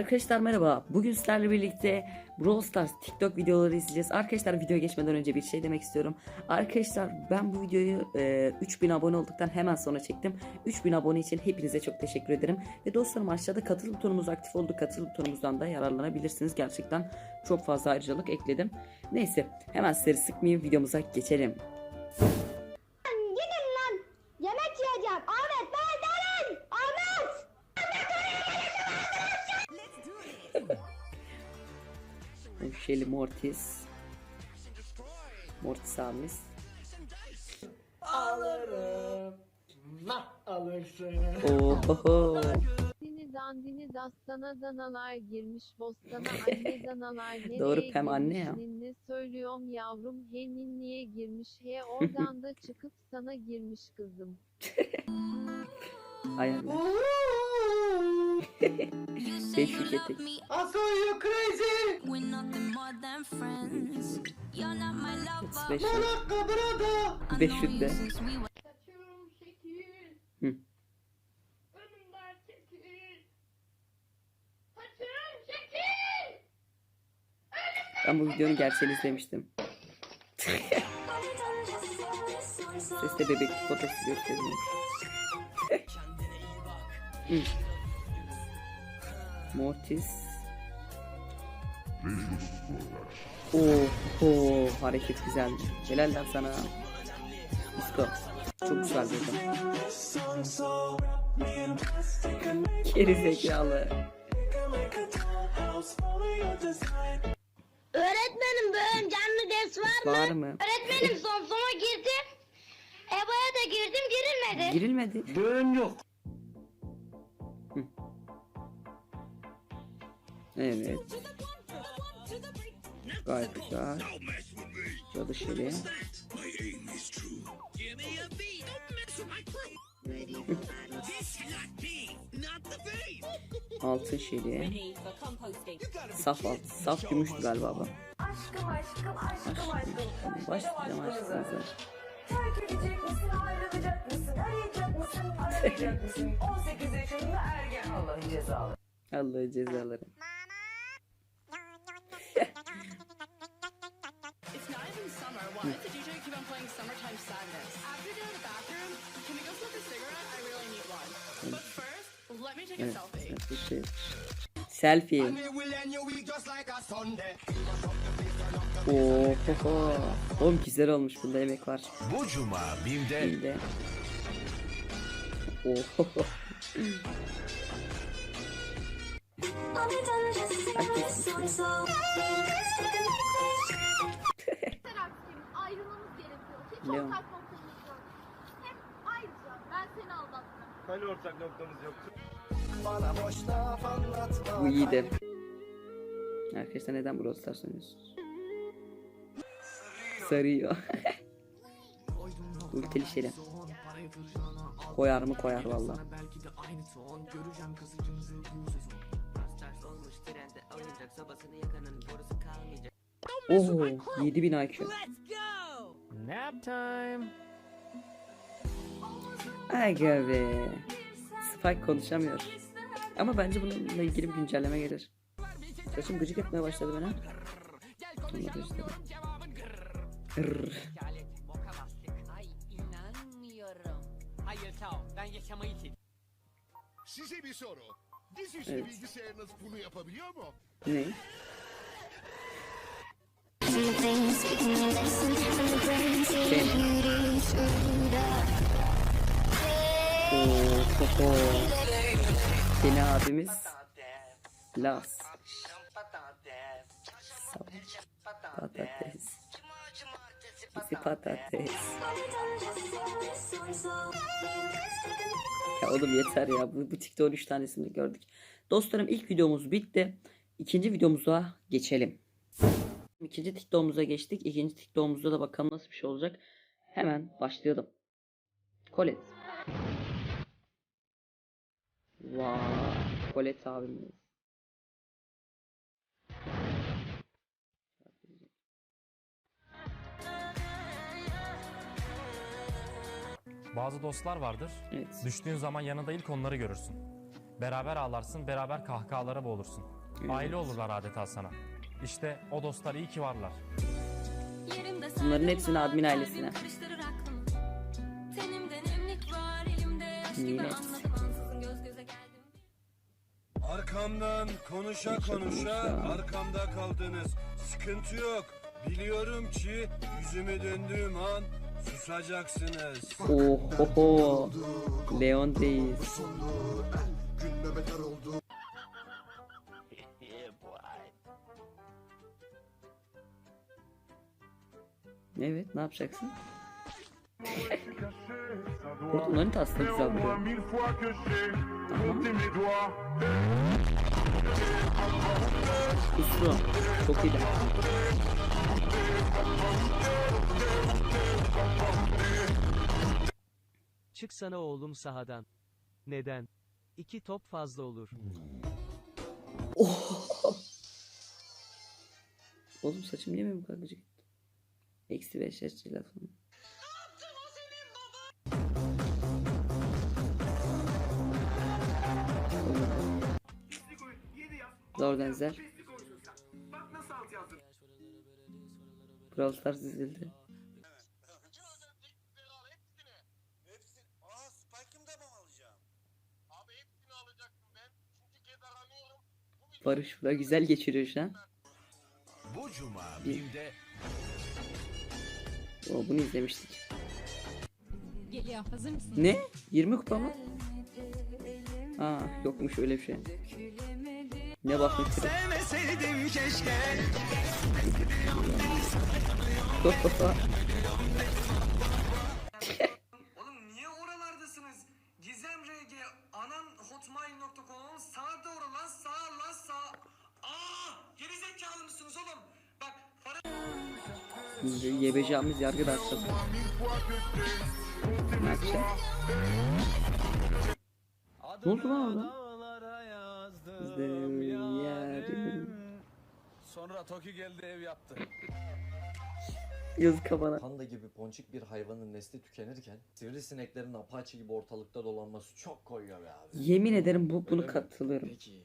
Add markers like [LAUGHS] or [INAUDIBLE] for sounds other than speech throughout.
Arkadaşlar merhaba. Bugün sizlerle birlikte Brawl Stars TikTok videoları izleyeceğiz. Arkadaşlar videoya geçmeden önce bir şey demek istiyorum. Arkadaşlar ben bu videoyu e, 3000 abone olduktan hemen sonra çektim. 3000 abone için hepinize çok teşekkür ederim. Ve dostlarım aşağıda katıl butonumuz aktif oldu. Katıl butonumuzdan da yararlanabilirsiniz. Gerçekten çok fazla ayrıcalık ekledim. Neyse hemen sizleri sıkmayayım videomuza geçelim. Shelly Mortis. Mortis abimiz. Alırım. Alırsın. Ohoho. Dini dandini dastana danalar girmiş bostana [LAUGHS] anne danalar nereye Doğru, Pem anne ya. ninni söylüyorum yavrum he ninniye girmiş he oradan da çıkıp sana girmiş kızım. [LAUGHS] Hayal. Beş etek. I saw you crazy. We're nothing more than friends. You're not my lover. Malaka brada. I Beş know you şütte. since we were Saçım şekil. Hı. Önümden çekil. Saçım şekil. Ben bu videonun gerçeğini izlemiştim. [LAUGHS] Seste bebek fotosu gösteriyor. Mortis. Oho hareket güzeldi. Helal lan sana. Disco. Çok güzel adam. Geri zekalı. Öğretmenim bugün canlı ders var mı? Var mı? Öğretmenim son sona girdim. EBA'ya da girdim girilmedi. Girilmedi. Böğün yok. Evet. Gayet güzel. Cadı Şeli. Altın Şeli. Saf alt. Saf gümüştü galiba bu. Aşkım aşkım aşkım aşkım. Başlayacağım aşkınıza. Terk edecek misin ayrılacak mısın arayacak mısın arayacak mısın 18 yaşında ergen Allah'ın cezalı. Allah'ı cezaları. Why does the DJ keep on playing Summertime Sadness? After doing the bathroom, can we go smoke a cigarette? I really need one. But first, let me take a Evet. selfie. Oho. Oğlum güzel olmuş bunda yemek var. Bu cuma BİM'de Bir de. Oho. Leon. ortak noktamız yok. Hem ayrıca ben seni aldattım. Hani ortak noktamız yoktu? Bu iyiydi. Arkadaşlar neden Brawl Stars oynuyorsunuz? Sarıyor. Ultili şeyle. Koyar mı koyar valla. Oo 7000 IQ. Nap time. Aga be. Spike konuşamıyor. Ama bence bununla ilgili bir güncelleme gelir. Saçım gıcık etmeye başladı bana. Hayır sağ ol. Ben yaşamayı. Size bir soru. Dizüstü Evet. bilgisayarınız bunu yapabiliyor mu? Ne? Oho. Seni abimiz Las. Patates. Bizi patates. Ya oğlum yeter ya. Bu, bu TikTok'un 3 tanesini gördük. Dostlarım ilk videomuz bitti. İkinci videomuza geçelim. İkinci TikTok'umuza geçtik. İkinci TikTok'umuzda da bakalım nasıl bir şey olacak. Hemen başlayalım. Colette. Vay. Colette abimiz. Bazı dostlar vardır. Evet. Düştüğün zaman yanında ilk onları görürsün. Beraber ağlarsın, beraber kahkahalara boğulursun. Aile olurlar adeta sana. İşte o dostlar iyi ki varlar. Bunların hepsini admin ailesine. geldim. Arkamdan konuşa konuşa arkamda kaldınız. Sıkıntı yok. Biliyorum ki yüzümü döndüğüm an susacaksınız. Ohoho. Leon Reis. Evet ne yapacaksın? Bunların da aslında güzel duruyor. Uslu. Çok iyi. Çıksana oğlum sahadan. Neden? İki top fazla olur. Oğlum saçım niye mi bu kadar gıcık? Eksi beş yaş telefonu. Zor benzer. Brawl Stars izledi. Da. Barış burada güzel geçiriyor şu an. Bu cuma BİM'de O bunu izlemiştik. Geliyor, hazır mısın? Ne? 20 kupa mı? Aa yokmuş öyle bir şey. Ne bakmış kırık. Sevmeseydim keşke. Para Yebeceğimiz yargı da açacağız. Ne yapacağız? Ne oldu lan orada? Yazdım yarim. Sonra Toki geldi ev yaptı. Yazık kafana. Panda gibi ponçik bir hayvanın nesli tükenirken sivrisineklerin apaçi gibi ortalıkta dolanması çok koyuyor be abi. Yemin ederim bu bunu Öyle mi? katılıyorum. Peki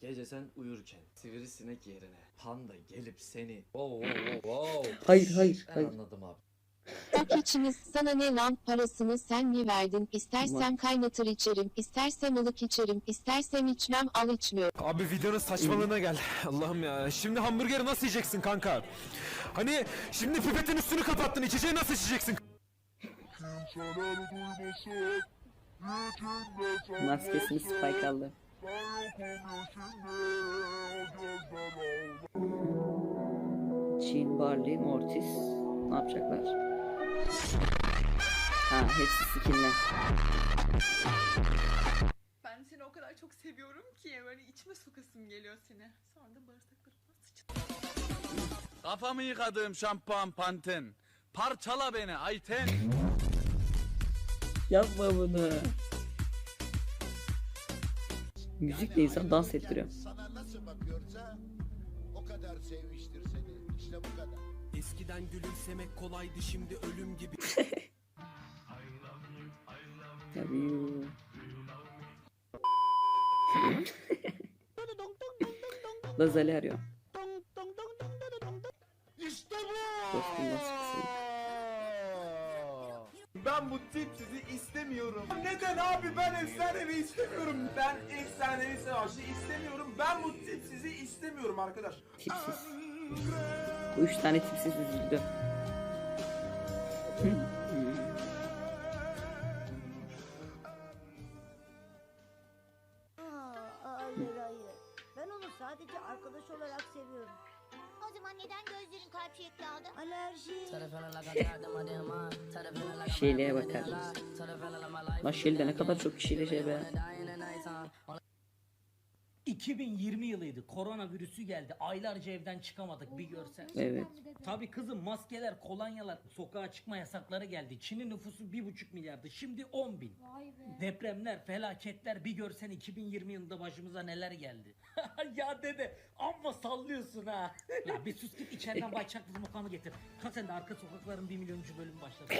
gece sen uyurken sivrisinek yerine panda gelip seni wow wow wow Hayır hayır ben hayır. anladım abi. Bak içiniz sana ne lan parasını sen mi verdin? İstersem kaynatır içerim, istersem ılık içerim, istersem içmem al içmiyorum. Abi videonun saçmalığına gel. Allah'ım ya. Şimdi hamburgeri nasıl yiyeceksin kanka? Hani şimdi pipetin üstünü kapattın. İçeceği nasıl içeceksin? Maskesini Spike aldı. Jean, Barley, Mortis ne yapacaklar? Ha hepsi skinle. Ben seni o kadar çok seviyorum ki böyle içime sokasım geliyor seni. Sonra da bağırsaklarıma sıç. Kafamı yıkadığım şampuan Panten. Parçala beni Ayten. Yapma bunu. Müzikle insan dans ettiriyor. Sana nasıl bakıyorsa o kadar sevmiştir seni. İşte bu kadar. Eskiden gülümsemek kolaydı şimdi ölüm gibi. Love you. Lazali arıyor. İşte bu. Dostum. Efsanevi istemiyorum. Ben efsanevi savaşı istemiyorum. Ben bu tipsizi istemiyorum arkadaş. Tipsiz. Bu üç tane tipsiz üzüldü. Hayır hayır. Ben onu sadece arkadaş olarak seviyorum. O zaman neden gözlerin kalp şekli aldı? Alerji. Şeyliğe bakar. Lan Şeyli ne kadar çok kişiyle şey be. 2020 yılıydı. Koronavirüsü geldi. Aylarca evden çıkamadık bir görsen. Evet. Tabii kızım maskeler, kolonyalar, sokağa çıkma yasakları geldi. Çin'in nüfusu 1,5 milyardı. Şimdi 10 bin. Depremler, felaketler bir görsen 2020 yılında başımıza neler geldi. [LAUGHS] ya dede amma sallıyorsun ha. [LAUGHS] ya bir sus git içeriden [LAUGHS] Bay Çaklı'nın mokamı getir. Kalk sen de arka sokakların 1 milyonuncu bölümü başladı.